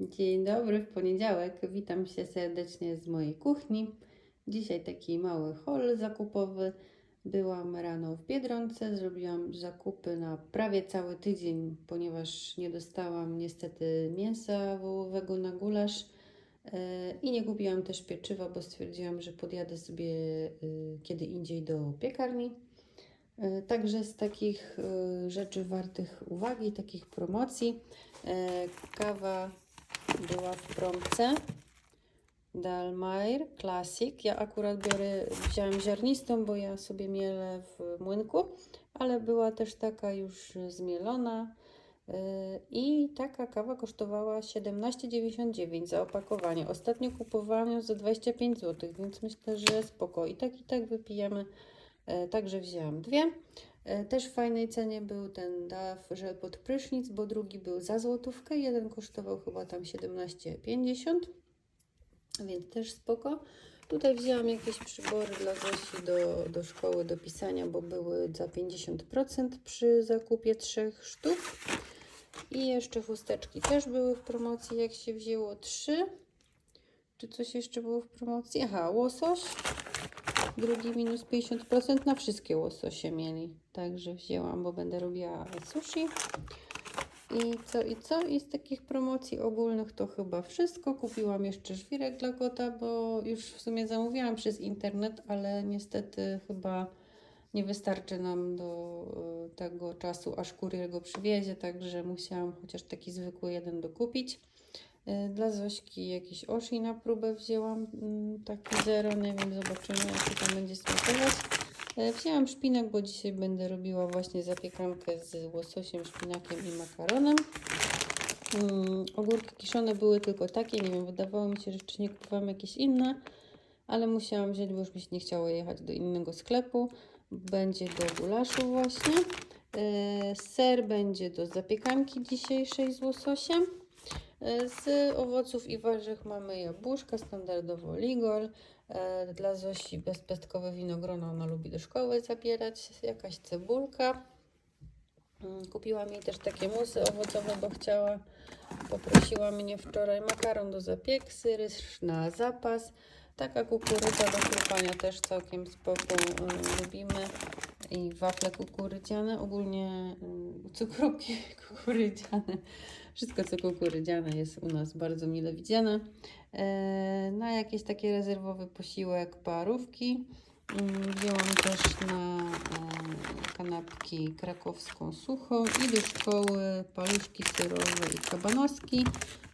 Dzień dobry, w poniedziałek. Witam się serdecznie z mojej kuchni. Dzisiaj taki mały haul zakupowy. Byłam rano w Biedronce, zrobiłam zakupy na prawie cały tydzień, ponieważ nie dostałam niestety mięsa wołowego na gulasz e, i nie kupiłam też pieczywa, bo stwierdziłam, że podjadę sobie e, kiedy indziej do piekarni. E, Także z takich rzeczy wartych uwagi, takich promocji, kawa była w promce. Dalmair Classic. Ja akurat biorę, wziąłem ziarnistą, bo ja sobie mielę w młynku, ale była też taka już zmielona. Yy, I taka kawa kosztowała 17,99 za opakowanie. Ostatnio kupowałam ją za 25 zł, więc myślę, że spoko. I tak i tak wypijemy. Yy, Także wzięłam dwie. E, Też w fajnej cenie był ten DAF żel pod prysznic, bo drugi był za złotówkę. Jeden kosztował chyba tam 17,50, więc też spoko. Tutaj wzięłam jakieś przybory dla Zosi do, do szkoły do pisania, bo były za 50% przy zakupie trzech sztuk. I jeszcze chusteczki też były w promocji, jak się wzięło trzy. Czy coś jeszcze było w promocji? Aha, łosoś drugi minus 50% na wszystkie łososie mieli. Także wzięłam, bo będę robiła sushi. I co, i co? I z takich promocji ogólnych to chyba wszystko. Kupiłam jeszcze żwirek dla kota, bo już w sumie zamówiłam przez internet, ale niestety chyba nie wystarczy nam do e, tego czasu, aż kurier go przywiezie, także musiałam chociaż taki zwykły jeden dokupić. E, Dla Zośki jakiś oshi na próbę wzięłam, mm, taki zero, nie wiem, zobaczymy jak to tam będzie smakować. E, Wzięłam szpinak, bo dzisiaj będę robiła właśnie zapiekankę z łososiem, szpinakiem i makaronem. Mm, ogórki kiszone były tylko takie, nie wiem, wydawało mi się, że nie kupowałam jakieś inne, ale musiałam wziąć, bo już mi się nie chciało jechać do innego sklepu. Będzie do gulaszu właśnie. E, Ser będzie do zapiekanki dzisiejszej z łososiem. E, Z owoców i warzyw mamy jabłuszka, standardowo ligol. E, Dla Zosi bezpestkowe winogrona, ona lubi do szkoły zabierać. Jakaś cebulka. Mm, Kupiłam jej też takie musy owocowe, bo chciała. Poprosiła mnie wczoraj makaron do zapieksy, ryż na zapas. Taka kukurydza do chrupania też całkiem spoko y, lubimy. I wafle kukurydziane, ogólnie y, cukrówki kukurydziane. Wszystko co kukurydziane jest u nas bardzo mile widziane. E, Na jakiś taki rezerwowy posiłek parówki. Mm, Wzięłam też na e, kanapki krakowską suchą i do szkoły paluszki serowe i kabanoski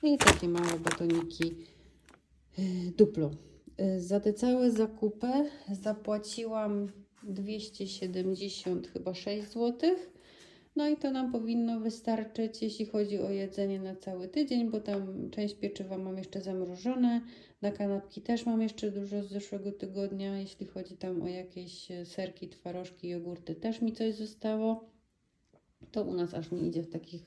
i takie małe batoniki e, duplo. Za te całe zakupy zapłaciłam 270 chyba 6 zł. No i to nam powinno wystarczyć, jeśli chodzi o jedzenie na cały tydzień, bo tam część pieczywa mam jeszcze zamrożone, na kanapki też mam jeszcze dużo z zeszłego tygodnia, jeśli chodzi tam o jakieś e, serki, twarożki, jogurty, też mi coś zostało. To u nas aż nie idzie w takich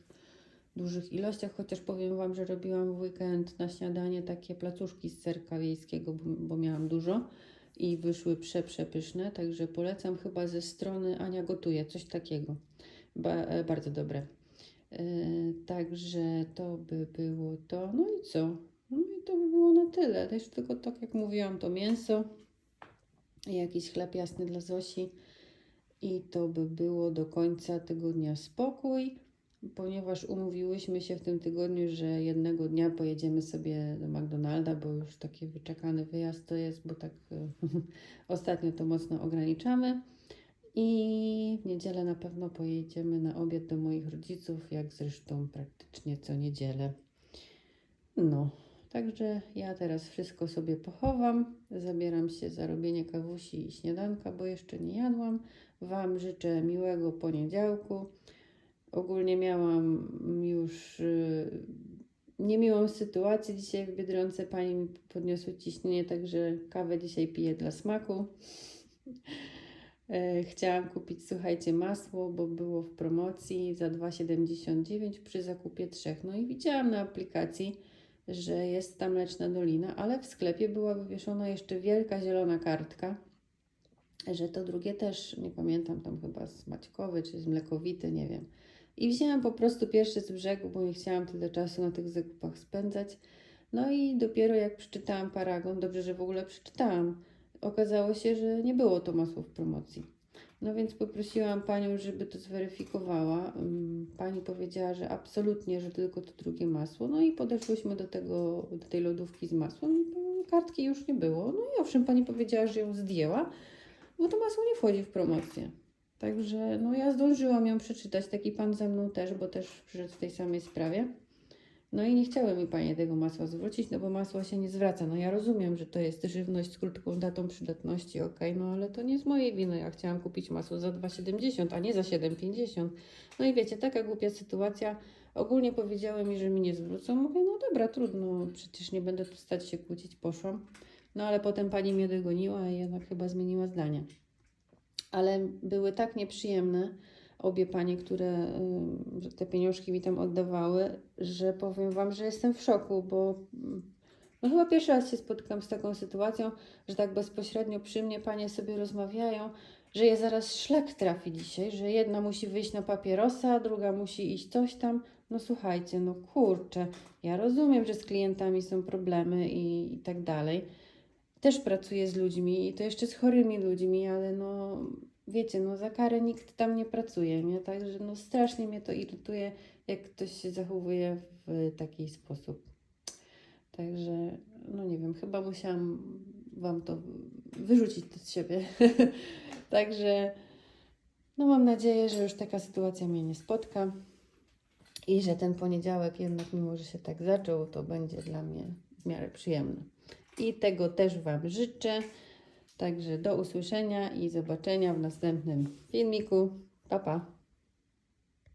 dużych ilościach, chociaż powiem Wam, że robiłam w weekend na śniadanie takie placuszki z serka wiejskiego, bo, bo miałam dużo i wyszły prze, przepyszne, także polecam chyba ze strony Ania Gotuje, coś takiego. Ba, e, bardzo dobre. E, także to by było to. No i co? No i to by było na tyle. Też tylko tak jak mówiłam, to mięso, jakiś chleb jasny dla Zosi i to by było do końca tygodnia spokój, ponieważ umówiłyśmy się w tym tygodniu, że jednego dnia pojedziemy sobie do McDonalda, bo już taki wyczekany wyjazd to jest, bo tak ostatnio to mocno ograniczamy. I w niedzielę na pewno pojedziemy na obiad do moich rodziców, jak zresztą praktycznie co niedzielę. No, także ja teraz wszystko sobie pochowam. Zabieram się za robienie kawusi i śniadanka, bo jeszcze nie jadłam. Wam życzę miłego poniedziałku. Ogólnie miałam już y, niemiłą sytuację dzisiaj w Biedronce. Pani mi podniosła ciśnienie, także kawę dzisiaj piję dla smaku. E, Chciałam kupić, słuchajcie, masło, bo było w promocji za 2,79 przy zakupie trzech. No i widziałam na aplikacji, że jest tam Mleczna Dolina, ale w sklepie była wywieszona jeszcze wielka zielona kartka, że to drugie też, nie pamiętam, tam chyba z Maćkowy czy z Mlekowity, nie wiem. I wzięłam po prostu pierwszy z brzegu, bo nie chciałam tyle czasu na tych zakupach spędzać. No i dopiero jak przeczytałam paragon, dobrze, że w ogóle przeczytałam, okazało się, że nie było to masło w promocji. No więc poprosiłam panią, żeby to zweryfikowała. Ym, Pani powiedziała, że absolutnie, że tylko to drugie masło. No i podeszłyśmy do tego, do tej lodówki z masłem. Kartki już nie było. No i owszem, pani powiedziała, że ją zdjęła, bo to masło nie wchodzi w promocję. Także no ja zdążyłam ją przeczytać, taki pan ze mną też, bo też przyszedł w tej samej sprawie. No i nie chciały mi panie tego masła zwrócić, no bo masło się nie zwraca. No ja rozumiem, że to jest żywność z krótką datą przydatności, okej, no ale to nie z mojej winy. Ja chciałam kupić masło za 2,70, a nie za 7,50. No i wiecie, taka głupia sytuacja. Ogólnie powiedziały mi, że mi nie zwrócą. Mówię, no dobra, trudno, przecież nie będę tu stać się kłócić, poszłam. No ale potem pani mnie dogoniła i jednak chyba zmieniła zdanie. Ale były tak nieprzyjemne obie panie, które y, te pieniążki mi tam oddawały, że powiem Wam, że jestem w szoku, bo mm, no chyba pierwszy raz się spotkam z taką sytuacją, że tak bezpośrednio przy mnie panie sobie rozmawiają, że je zaraz szlak trafi dzisiaj, że jedna musi wyjść na papierosa, druga musi iść coś tam. No słuchajcie, no kurczę, ja rozumiem, że z klientami są problemy i, i tak dalej. Też pracuję z ludźmi i to jeszcze z chorymi ludźmi, ale no wiecie, no za karę nikt tam nie pracuje, nie? Także no strasznie mnie to irytuje, jak ktoś się zachowuje w taki sposób. Także, no nie wiem, chyba musiałam Wam to wyrzucić z siebie. Także, no mam nadzieję, że już taka sytuacja mnie nie spotka i że ten poniedziałek jednak, mimo że się tak zaczął, to będzie dla mnie w miarę przyjemny. I tego też Wam życzę. Także do usłyszenia i zobaczenia w następnym filmiku. Pa, pa.